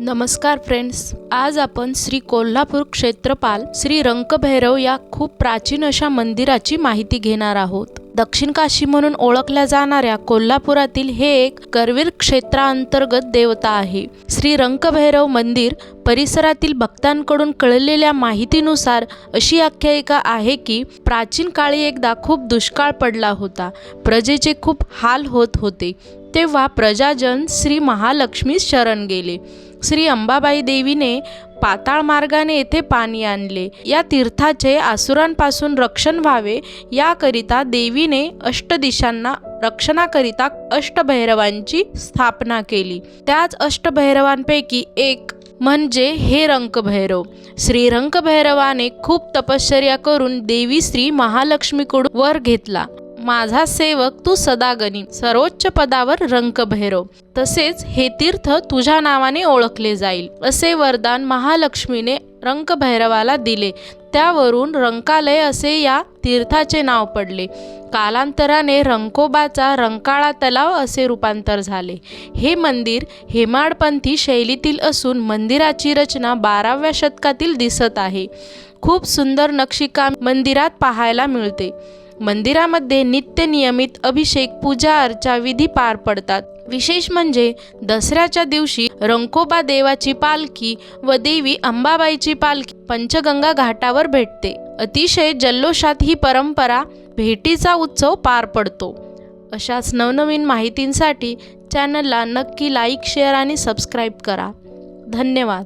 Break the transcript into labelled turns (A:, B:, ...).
A: नमस्कार फ्रेंड्स आज आपण श्री कोल्हापूर क्षेत्रपाल श्री रंकभैरव या खूप प्राचीन अशा मंदिराची माहिती घेणार आहोत. दक्षिण काशी म्हणून ओळखल्या जाणाऱ्या कोल्हापुरातील हे एक करवीर क्षेत्रांतर्गत देवता आहे. श्री रंकभैरव मंदिर परिसरातील भक्तांकडून कळलेल्या माहितीनुसार अशी आख्यायिका आहे की प्राचीन काळी एकदा खूप दुष्काळ पडला होता. प्रजेचे खूप हाल होत होते. तेव्हा प्रजाजन श्री महालक्ष्मी शरण गेले. श्री अंबाबाई देवीने पाताळ मार्गाने येथे पाणी आणले. या तीर्थाचे आसुरांपासून रक्षण व्हावे याकरिता देवीने अष्टदिशांना रक्षणाकरिता अष्टभैरवांची स्थापना केली. त्याच अष्टभैरवांपैकी एक म्हणजे हे रंकभैरव. श्री रंकभैरवाने खूप तपश्चर्या करून देवी श्री महालक्ष्मीकडून वर घेतला. माझा सेवक तू सदागणी सर्वोच्च पदावर रंकभैरव तसेच हे तीर्थ तुझ्या नावाने ओळखले जाईल. असे वरदान महालक्ष्मीने रंकभैरवाला दिले. त्यावरून रंकालय असे या तीर्थाचे नाव पडले. कालांतराने रंकोबाचा रंकाळा तलाव असे रूपांतर झाले. हे मंदिर हेमाडपंथी शैलीतील असून मंदिराची रचना बाराव्या शतकातील दिसत आहे. खूप सुंदर नक्षीकाम मंदिरात पाहायला मिळते. मंदिरामध्ये नित्य नियमित अभिषेक पूजा अर्चा विधी पार पडतात. विशेष म्हणजे दसऱ्याच्या दिवशी रंकोबा देवाची पालखी व देवी अंबाबाईची पालखी पंचगंगा घाटावर भेटते. अतिशय जल्लोषात ही परंपरा भेटीचा उत्सव पार पडतो. अशाच नवनवीन माहितींसाठी चॅनलला नक्की लाईक शेअर आणि सबस्क्राईब करा. धन्यवाद.